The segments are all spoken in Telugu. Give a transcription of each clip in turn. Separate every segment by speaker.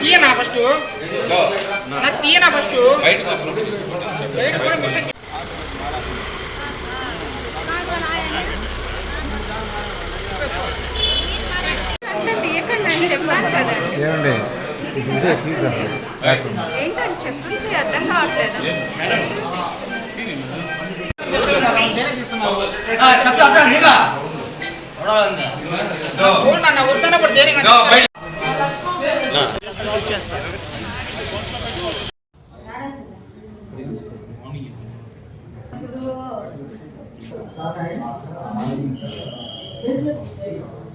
Speaker 1: తీయనా ఫస్ట్ తీయనా ఫస్ట్
Speaker 2: తీయకండి అని
Speaker 3: ఏమండి? ఇదే తీద్దాం.
Speaker 2: ఏంటని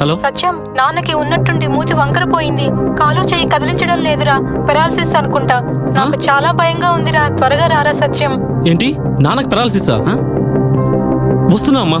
Speaker 4: హలో
Speaker 5: సత్యం నాన్నకి ఉన్నట్టుండి మూతి వంకరపోయింది కాలు చేయి కదిలించడం లేదురా పెరాలసిస్ అనుకుంటా. నాకు చాలా భయంగా ఉందిరా త్వరగా రారా సత్యం.
Speaker 4: ఏంటి? నాన్నకు పెరాలసిసా? వస్తున్నా అమ్మా.